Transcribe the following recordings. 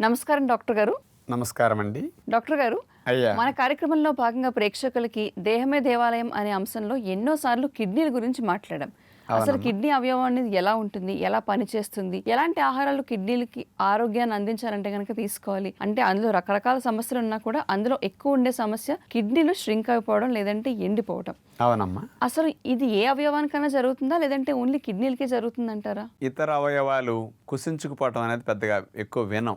నమస్కారం డాక్టర్ గారు. నమస్కారం అండి డాక్టర్ గారు అయ్యా. మన కార్యక్రమంలో భాగంగా ప్రేక్షకులకి దేహమే దేవాలయం అనే అంశంలో ఎన్నోసార్లు కిడ్నీల గురించి మాట్లాడాం. అసలు కిడ్నీ అవయవం అనేది ఎలా ఉంటుంది? ఎలా పనిచేస్తుంది ఎలాంటి ఆహారాలు కిడ్నీలకి ఆరోగ్యాన్ని అందించాలంటే కనుక తీసుకోవాలి? అంటే అందులో రకరకాల సమస్యలు ఉన్నా కూడా అందులో ఎక్కువ ఉండే సమస్య కిడ్నీలు ష్రింక్ అయిపోవడం లేదంటే ఎండిపోవడం అవునమ్మా. అసలు ఇది ఏ అవయవానికైనా జరుగుతుందా? లేదంటే ఓన్లీ కిడ్నీలకే జరుగుతుందంటారా? ఇతర అవయవాలు కుసించుకుపోవటం అనేది పెద్దగా ఎక్కువ వినం.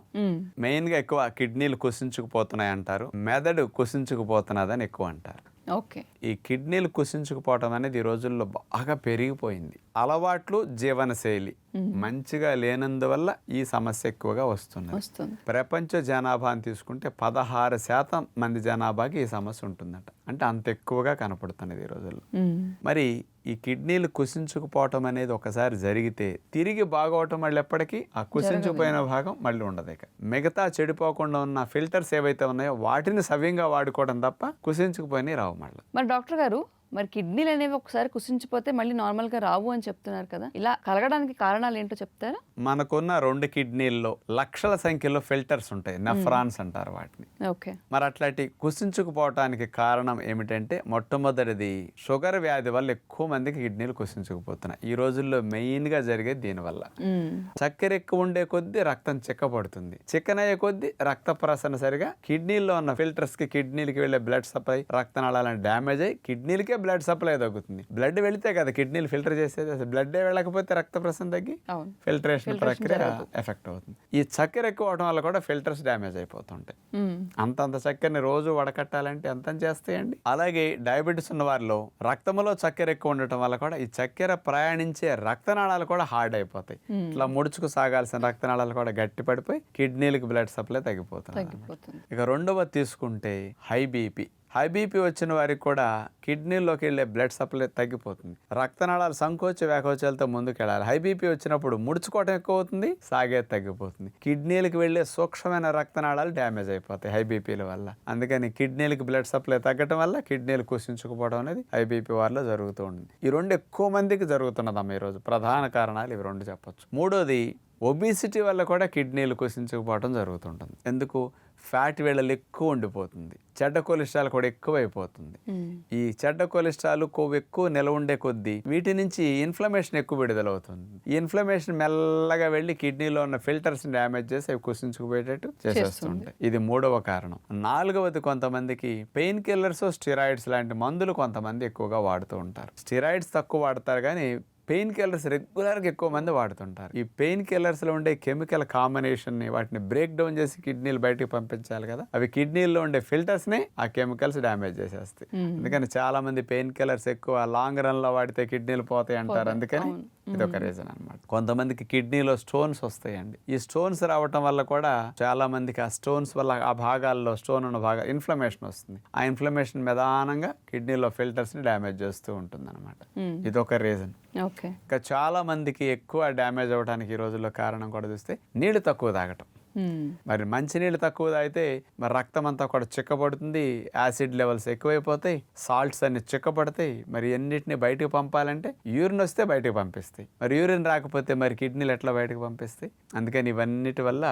మెయిన్గా ఎక్కువ కిడ్నీలు కుసించుకుపోతున్నాయి అంటారు మెదడు కుసించుకుపోతున్నదని ఎక్కువ అంటారు. ఓకే. ఈ కిడ్నీలు కుసించుకుపోవటం అనేది ఈ రోజుల్లో బాగా పెరిగిపోయింది. అలవాట్లు జీవనశైలి. మంచిగా లేనందువల్ల ఈ సమస్య ఎక్కువగా వస్తున్నది వస్తుంది. ప్రపంచ జనాభాని తీసుకుంటే పదహారు శాతం మంది జనాభాకి ఈ సమస్య ఉంటుందట. అంటే అంత ఎక్కువగా కనపడుతున్నది ఈ రోజుల్లో. మరి ఈ కిడ్నీలు కుసించుకుపోవటం అనేది ఒకసారి జరిగితే తిరిగి బాగవటం మళ్ళీ ఎప్పటికీ? ఆ కుసించుకుపోయిన భాగం మళ్ళీ ఉండదు ఇక. మిగతా చెడిపోకుండా ఉన్న ఫిల్టర్స్ ఏవైతే ఉన్నాయో వాటిని సవ్యంగా వాడుకోవడం తప్ప కుసించుకుపోయినవి రావు మళ్ళీ. మరి డాక్టర్ గారు మరి కిడ్నీలు అనేవి ఒకసారి కుసించిపోతే మళ్ళీ నార్మల్గా రావు అని చెప్తున్నారు కదా. ఇలా కలగడానికి కారణాలు ఏంటో చెప్తారా? మనకున్న రెండు కిడ్నీల్లో లక్షల సంఖ్యలో ఫిల్టర్స్ ఉంటాయి. నెఫ్రాన్స్ అంటారు వాటిని. ఓకే. మరి అట్లాంటి కుసించుకుపోవటానికి కారణం ఏమిటంటే మొట్టమొదటిది షుగర్ వ్యాధి వల్ల ఎక్కువ మందికి కిడ్నీలు కుసించుకుపోతున్నాయి. ఈ రోజుల్లో మెయిన్గా జరిగేది దీనివల్ల. చక్కెర ఎక్కువ ఉండే కొద్దీ రక్తం చిక్కపడుతుంది. చిక్కనయ్యే కొద్దీ రక్త ప్రసరణ సరిగా కిడ్నీలో ఉన్న ఫిల్టర్స్కి కిడ్నీలకి వెళ్ళే బ్లడ్ సప్లై రక్తనాళాలను డ్యామేజ్ అయ్యి కిడ్నీలకే బ్లడ్ సప్లై తగ్గుతుంది. బ్లడ్ వెళితే కదా కిడ్నీలు ఫిల్టర్ చేసేది. అసలు బ్లడ్ వెళ్ళకపోతే రక్త ప్రసరణ తగ్గి ఫిల్టరేషన్ ప్రక్రియ ఎఫెక్ట్ అవుతుంది. ఈ చక్కెర ఎక్కువ అవడం వల్ల కూడా ఫిల్టర్స్ డ్యామేజ్ అయిపోతుంటాయి. అంతంత చక్కెరని రోజు వడకట్టాలంటే ఎంత చేస్తాయండి. అలాగే డయాబెటీస్ ఉన్న వారిలో రక్తంలో చక్కెర ఎక్కువ ఉండటం వల్ల కూడా ఈ చక్కెర ప్రయాణించే రక్తనాళాలు కూడా హార్డ్ అయిపోతాయి. ఇట్లా ముడుచుకు సాగాల్సిన రక్తనాళాలు కూడా గట్టి పడిపోయి కిడ్నీలకు బ్లడ్ సప్లై తగ్గిపోతుంది. ఇక రెండవ తీసుకుంటే హై బీపీ హై బీపీ వచ్చిన వారికి కూడా కిడ్నీలోకి వెళ్ళే బ్లడ్ సప్లై తగ్గిపోతుంది. రక్తనాళాలు సంకోచ వ్యాకోచాలతో ముందుకెళ్ళాలి. హై బీపీ వచ్చినప్పుడు ముడుచుకోవటం ఎక్కువ అవుతుంది సాగే తగ్గిపోతుంది. కిడ్నీలకు వెళ్ళే సూక్ష్మమైన రక్తనాళాలు డ్యామేజ్ అయిపోతాయి హై బీపీల వల్ల. అందుకని కిడ్నీలకు బ్లడ్ సప్లై తగ్గటం వల్ల కిడ్నీలు కుసించుకుపోవడం అనేది హై బీపీ వారిలో జరుగుతూ ఉంటుంది. ఈ రెండు ఎక్కువ మందికి జరుగుతున్నదమ్మ ఈరోజు ప్రధాన కారణాలు ఇవి రెండు చెప్పొచ్చు. మూడోది ఒబిసిటీ వల్ల కూడా కిడ్నీలు కుసించుకుపోవడం జరుగుతుంటుంది. ఎందుకు? ఫ్యాట్ వేళలు ఎక్కువ ఉండిపోతుంది. చెడ్డ కొలెస్ట్రాల్ కూడా ఎక్కువ అయిపోతుంది మ్మ్. ఈ చెడ్డ కొలెస్ట్రాల్ కొవ్వు ఎక్కువ నిల ఉండే కొద్దీ వీటి నుంచి ఇన్ఫ్లమేషన్ ఎక్కువ విడుదలవుతుంది. ఈ ఇన్ఫ్లమేషన్ మెల్లగా వెళ్ళి కిడ్నీలో ఉన్న ఫిల్టర్స్ డ్యామేజ్ చేసి అవి కుసించుకుపోయేటట్టు చేసేస్తుంటాయి. ఇది మూడవ కారణం. నాలుగవది కొంతమందికి పెయిన్ కిల్లర్స్ స్టిరాయిడ్స్ లాంటి మందులు కొంతమంది ఎక్కువగా వాడుతూ ఉంటారు. స్టిరాయిడ్స్ తక్కువ వాడతారు కానీ పెయిన్ కిల్లర్స్ రెగ్యులర్గా ఎక్కువ మంది వాడుతుంటారు. ఈ పెయిన్ కిల్లర్స్లో ఉండే కెమికల్ కాంబినేషన్ని వాటిని బ్రేక్ డౌన్ చేసి కిడ్నీలు బయటికి పంపించాలి కదా అవి కిడ్నీల్లో ఉండే ఫిల్టర్స్ని ఆ కెమికల్స్ డ్యామేజ్ చేసేస్తాయి. అందుకని చాలా మంది పెయిన్ కిల్లర్స్ ఎక్కువ లాంగ్ రన్లో వాడితే కిడ్నీలు పోతాయి అంటారు. అందుకని ఇది ఒక రీజన్ అనమాట కొంతమందికి కిడ్నీలో స్టోన్స్ వస్తాయండి. ఈ స్టోన్స్ రావటం వల్ల కూడా చాలా మందికి ఆ స్టోన్స్ వల్ల ఆ భాగాల్లో స్టోన్ ఉన్న భాగా ఇన్ఫ్లమేషన్ వస్తుంది. ఆ ఇన్ఫ్లమేషన్ నిదానంగా కిడ్నీలో ఫిల్టర్స్ని డ్యామేజ్ చేస్తూ ఉంటుంది అనమాట మ్మ్. ఇది ఒక రీజన్ ఓకే ఇంకా చాలా మందికి ఎక్కువ డ్యామేజ్ అవ్వడానికి ఈ రోజుల్లో కారణం కూడా చూస్తే నీళ్ళు తక్కువ తాగటం. మరి మంచినీళ్ళు తక్కువ తాగితే మరి రక్తం అంతా కూడా చిక్కబడుతుంది యాసిడ్ లెవెల్స్ ఎక్కువైపోతాయి సాల్ట్స్ అన్ని చిక్కబడతాయి. మరి ఎన్నిటిని బయటకు పంపాలంటే యూరిన్ వస్తే బయటకు పంపిస్తాయి. మరి యూరిన్ రాకపోతే మరి కిడ్నీలు ఎట్లా బయటకు పంపిస్తాయి? అందుకని ఇవన్నిటి వల్ల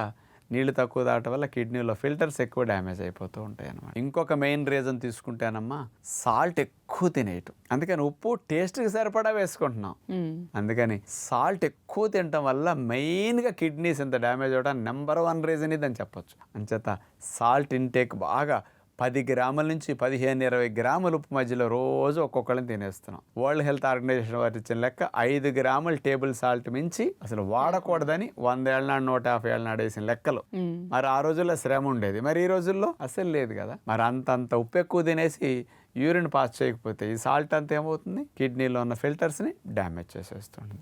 నీళ్ళు తక్కువ తాగటం వల్ల కిడ్నీలో ఫిల్టర్స్ ఎక్కువ డ్యామేజ్ అయిపోతూ ఉంటాయి అన్నమాట. ఇంకొక మెయిన్ రీజన్ తీసుకుంటేనమ్మా సాల్ట్ ఎక్కువ తినేయటం. అందుకని ఉప్పు టేస్ట్కి సరిపడా వేసుకుంటున్నాం. అందుకని సాల్ట్ ఎక్కువ తినటం వల్ల మెయిన్గా కిడ్నీస్ ఇంత డ్యామేజ్ అవ్వడానికి నెంబర్ వన్ రీజన్ ఇదని చెప్పొచ్చు. అంచేత సాల్ట్ ఇంటేక్ బాగా పది గ్రాముల నుంచి పదిహేను ఇరవై గ్రాముల ఉప్పు మధ్యలో రోజు ఒక్కొక్కరిని తినేస్తున్నాం. వరల్డ్ హెల్త్ ఆర్గనైజేషన్ వారి ఇచ్చిన లెక్క ఐదు గ్రాముల టేబుల్ సాల్ట్ మించి అసలు వాడకూడదని వంద ఏళ్ళ నాడు నూట యాభై ఏళ్ళ నాడు వేసిన లెక్కలు. మరి ఆ రోజుల్లో శ్రమ ఉండేది. మరి ఈ రోజుల్లో అసలు లేదు కదా. మరి అంతంత ఉప్పు ఎక్కువ తినేసి యూరిన్ పాస్ చేయకపోతే ఈ సాల్ట్ అంతా ఏమవుతుంది? కిడ్నీలో ఉన్న ఫిల్టర్స్ని డ్యామేజ్ చేసేస్తుంది.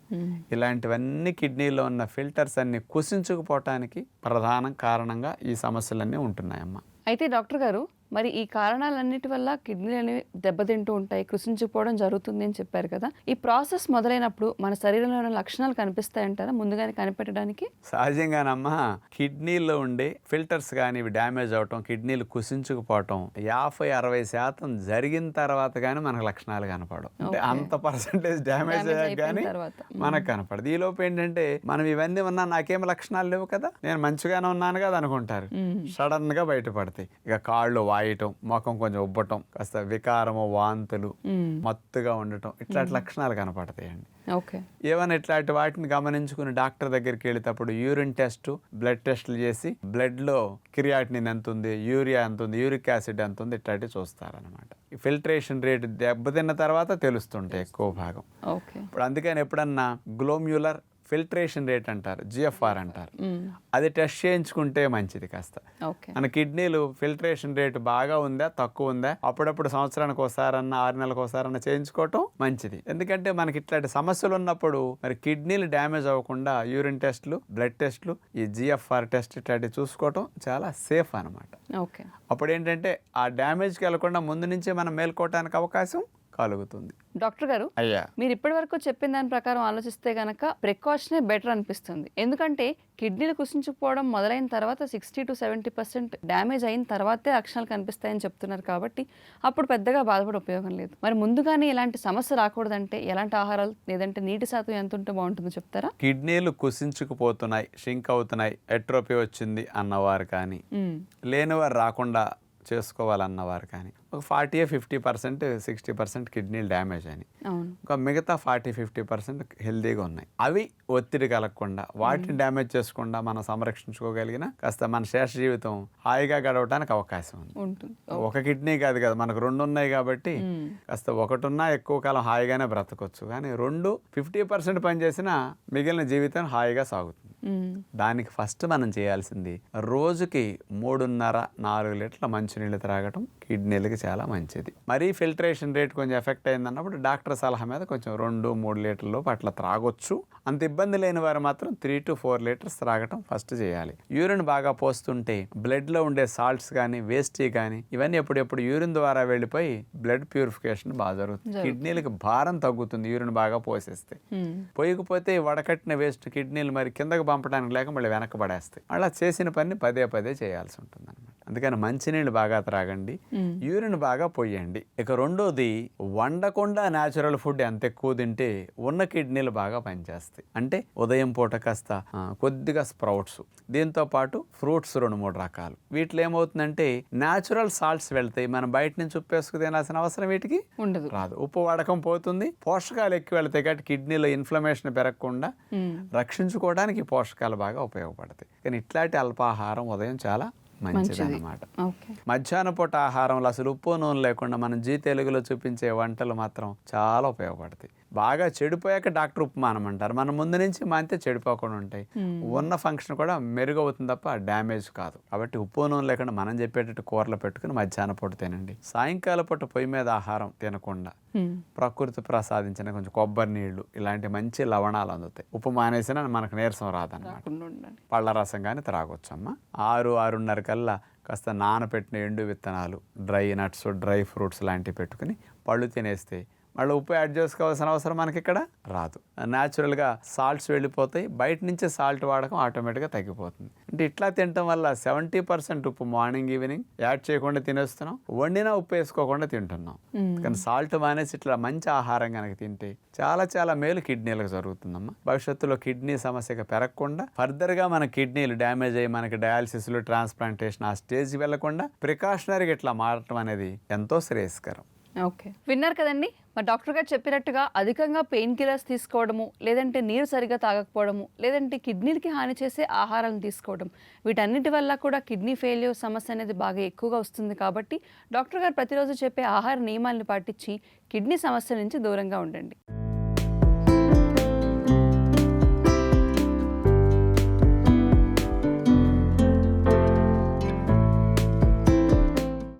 ఇలాంటివన్నీ కిడ్నీలో ఉన్న ఫిల్టర్స్ అన్ని కుసించుకుపోవటానికి ప్రధాన కారణంగా ఈ సమస్యలన్నీ ఉంటున్నాయమ్మా. అయితే డాక్టర్ గారు మరి ఈ కారణాలన్నిటి వల్ల కిడ్నీలు అనేవి దెబ్బతింటూ ఉంటాయి కృషించిపోవడం జరుగుతుంది అని చెప్పారు కదా. ఈ ప్రాసెస్ మొదలైనప్పుడు మన శరీరంలో ఉన్న లక్షణాలు కనిపిస్తాయంటారా? ముందుగానే కనిపెట్టడానికి? సహజంగానమ్మా కిడ్నీలో ఉండే ఫిల్టర్స్ కానీ ఇవి డ్యామేజ్ అవటం కిడ్నీలు కుసించుకుపోవటం యాభై అరవై శాతం జరిగిన తర్వాత కానీ మనకు లక్షణాలు కనపడవు. అంటే అంత పర్సంటేజ్ డ్యామేజ్ అయ్యాక కానీ. మనకు కనపడదు. ఈ లోపు ఏంటంటే మనం ఇవన్నీ ఉన్నా నాకేం లక్షణాలు లేవు కదా నేను మంచిగానే ఉన్నాను కదా అనుకుంటారు. సడన్గా బయటపడతాయి. ఇక కాళ్ళు వాయటం ముఖం కొంచెం ఉబ్బటం కాస్త వికారము వాంతులు మత్తుగా ఉండటం ఇట్లాంటి లక్షణాలు కనపడతాయండి. ఓకే. ఏమైనా ఇట్లాంటి వాటిని గమనించుకుని డాక్టర్ దగ్గరికి వెళ్ళేటప్పుడు యూరిన్ టెస్ట్ బ్లడ్ టెస్ట్లు చేసి బ్లడ్లో క్రియాటినిన్ ఎంత ఉంది యూరియా ఎంత ఉంది యూరిక్ యాసిడ్ ఎంత ఉంది ఇట్లాంటివి చూస్తారనమాట ఫిల్టరేషన్ రేట్ దెబ్బతిన్న తర్వాత తెలుస్తుంటాయి ఎక్కువ భాగం. ఓకే. ఇప్పుడు అందుకని ఎప్పుడన్నా గ్లోమ్యులర్ ఫిల్టరేషన్ రేట్ అంటారు జిఎఫ్ఆర్ అంటారు. అది టెస్ట్ చేయించుకుంటే మంచిది కాస్త. మన కిడ్నీలు ఫిల్టరేషన్ రేట్ బాగా ఉందా తక్కువ ఉందా అప్పుడప్పుడు సంవత్సరానికి ఒకసారన్నా ఆరు నెలలకు ఒకసారన్నా చేయించుకోవటం మంచిది. ఎందుకంటే మనకి ఇట్లాంటి సమస్యలు ఉన్నప్పుడు మరి కిడ్నీలు డ్యామేజ్ అవ్వకుండా యూరిన్ టెస్ట్లు బ్లడ్ టెస్ట్లు ఈ జిఎఫ్ఆర్ టెస్ట్ ఇట్లాంటివి చూసుకోవటం చాలా సేఫ్ అన్నమాట. ఓకే. అప్పుడు ఏంటంటే ఆ డ్యామేజ్కి వెళ్ళకుండా ముందు నుంచే మనం మేల్కోవటానికి అవకాశం కలుగుతుంది. డాక్టర్ గారు అయ్యా. మీరు ఇప్పటి వరకు చెప్పిన దాని ప్రకారం ఆలోచిస్తే గనక ప్రికాషనే బెటర్ అనిపిస్తుంది. ఎందుకంటే కిడ్నీలు కుసించుకుపోవడం మొదలైన తర్వాత sixty to seventy percent damage అయిన తర్వాతే లక్షణాలు కనిపిస్తాయని చెప్తున్నారు కాబట్టి అప్పుడు పెద్దగా బాధపడే ఉపయోగం లేదు. మరి ముందుగానే ఇలాంటి సమస్య రాకూడదంటే ఎలాంటి ఆహారాలు లేదంటే నీటి శాతం ఎంత ఉంటే బాగుంటుందో చెప్తారా? కిడ్నీలు కుసించుకుపోతున్నాయి షింక్ అవుతున్నాయి ఎట్రోపీ వచ్చింది అన్నవారు కానీ. లేనివారు రాకుండా చేసుకోవాలన్నవారు కానీ. ఒక forty fifty percent sixty percent కిడ్నీలు డ్యామేజ్ అవును. ఒక మిగతా ఫార్టీ ఫిఫ్టీ పర్సెంట్ హెల్తీగా ఉన్నాయి. అవి ఒత్తిడి కలగకుండా వాటిని డ్యామేజ్ చేసుకుండా మనం సంరక్షించుకోగలిగిన కాస్త మన శేష జీవితం హాయిగా గడవడానికి అవకాశం ఉంది. ఒక కిడ్నీ కాదు కదా మనకు రెండు ఉన్నాయి కాబట్టి కాస్త ఒకటి ఉన్నా ఎక్కువ కాలం హాయిగానే బ్రతకొచ్చు. కానీ రెండు ఫిఫ్టీ పర్సెంట్ పనిచేసినా మిగిలిన జీవితం హాయిగా సాగుతుంది. దానికి ఫస్ట్ మనం చేయాల్సింది రోజుకి మూడున్నర నాలుగు లీటర్ల మంచినీళ్ళు త్రాగటం. కిడ్నీలకి చాలా మంచిది. మరీ ఫిల్టరేషన్ రేట్ కొంచెం ఎఫెక్ట్ అయిందన్నప్పుడు డాక్టర్ సలహా మీద కొంచెం రెండు మూడు లీటర్లు అట్లా త్రాగొచ్చు. అంత ఇబ్బంది లేని వారు మాత్రం త్రీ టు ఫోర్ లీటర్స్ త్రాగటం ఫస్ట్ చేయాలి. యూరిన్ బాగా పోస్తుంటే బ్లడ్లో ఉండే సాల్ట్స్ కానీ వేస్టీ కానీ ఇవన్నీ ఎప్పుడెప్పుడు యూరిన్ ద్వారా వెళ్ళిపోయి బ్లడ్ ప్యూరిఫికేషన్ బాగా జరుగుతుంది. కిడ్నీలకు భారం తగ్గుతుంది యూరిన్ బాగా పోసేస్తే. మ్మ్. పోయకపోతే వడకట్టిన వేస్ట్ కిడ్నీలు మరి కిందకు పంపడానికి లేక మళ్ళీ వెనక్కి పడేస్తాయి. అలా చేసిన పని పదే పదే చేయాల్సి ఉంటుంది అందుకని మంచినీళ్ళు బాగా త్రాగండి. యూరిన్ బాగా పోయండి. ఇక రెండోది వండకుండా న్యాచురల్ ఫుడ్ ఎంత ఎక్కువ తింటే ఉన్న కిడ్నీలు బాగా పనిచేస్తాయి. అంటే ఉదయం పూట కాస్త కొద్దిగా స్ప్రౌట్స్. దీంతో పాటు ఫ్రూట్స్ రెండు మూడు రకాలు. వీటిలో ఏమవుతుందంటే న్యాచురల్ సాల్ట్స్ వెళ్తాయి. మనం బయట నుంచి ఉప్పు వేసుకు తినాల్సిన అవసరం వీటికి ఉండదు. రాదు. ఉప్పు వాడకం పోతుంది. పోషకాలు ఎక్కువ వెళ్తాయి కాబట్టి కిడ్నీలో ఇన్ఫ్లమేషన్ పెరగకుండా. రక్షించుకోవడానికి పోషకాలు బాగా ఉపయోగపడతాయి. కానీ ఇట్లాంటి అల్పాహారం ఉదయం చాలా మంచిది అన్నమాట. ఓకే. మధ్యాహ్న పూట ఆహారంలో అసలు ఉప్పు నూనె లేకుండా మనం జీ తెలుగులో చూపించే వంటలు మాత్రం చాలా ఉపయోగపడతాయి. బాగా చెడిపోయాక డాక్టర్ ఉప్పు మానమంటారు మన ముందు నుంచి మానితే చెడిపోకుండా ఉంటాయి. ఉన్న ఫంక్షన్ కూడా మెరుగవుతుంది తప్ప డ్యామేజ్ కాదు. కాబట్టి ఉప్పు నూనె లేకుండా మనం చెప్పేటట్టు కూరలు పెట్టుకుని మధ్యాహ్న పూట తినండి. సాయంకాల పూట పొయ్యి మీద ఆహారం తినకుండా. ప్రకృతి ప్రసాదించిన కొంచెం కొబ్బరి నీళ్ళు ఇలాంటి మంచి లవణాలు అందుతాయి. ఉప్పు మానేసినా మనకు నీరసం రాదన్నమాట. పళ్ళ రసం కానీ త్రాగొచ్చమ్మా ఆరు ఆరున్నర కల్లా కాస్త నానబెట్టిన ఎండు విత్తనాలు డ్రై నట్స్ డ్రై ఫ్రూట్స్ లాంటివి పెట్టుకుని పళ్ళు తినేస్తే మళ్ళీ ఉప్పు యాడ్ చేసుకోవాల్సిన అవసరం మనకి ఇక్కడ రాదు. న్యాచురల్గా సాల్ట్స్ వెళ్ళిపోతాయి. బయట నుంచి సాల్ట్ వాడకం ఆటోమేటిక్గా తగ్గిపోతుంది. అంటే ఇట్లా తినటం వల్ల సెవెంటీ పర్సెంట్ ఉప్పు మార్నింగ్ ఈవినింగ్ యాడ్ చేయకుండా తినేస్తున్నాం. వండినా ఉప్పు వేసుకోకుండా తింటున్నాం. కానీ సాల్ట్ మానేసి ఇట్లా మంచి ఆహారం కనుక తింటే చాలా చాలా మేలు కిడ్నీలకు జరుగుతుందమ్మా. భవిష్యత్తులో కిడ్నీ సమస్యగా పెరగకుండా ఫర్దర్గా మన కిడ్నీలు డ్యామేజ్ అయ్యి మనకి డయాలసిస్లు ట్రాన్స్ప్లాంటేషన్ ఆ స్టేజ్ వెళ్ళకుండా ప్రికాషనరీగా ఇట్లా మారటం అనేది ఎంతో శ్రేయస్కరం. ఓకే. విన్నారు కదండి? మరి డాక్టర్ గారు చెప్పినట్టుగా అధికంగా పెయిన్ కిల్లర్స్ తీసుకోవడము లేదంటే నీరు సరిగా తాగకపోవడము లేదంటే కిడ్నీలకి హాని చేసే ఆహారాలను తీసుకోవడం వీటన్నిటి వల్ల కూడా కిడ్నీ ఫెయిల్యూర్ సమస్య అనేది బాగా ఎక్కువగా వస్తుంది కాబట్టి డాక్టర్ గారు ప్రతిరోజు చెప్పే ఆహార నియమాలను పాటించి కిడ్నీ సమస్య నుంచి దూరంగా ఉండండి.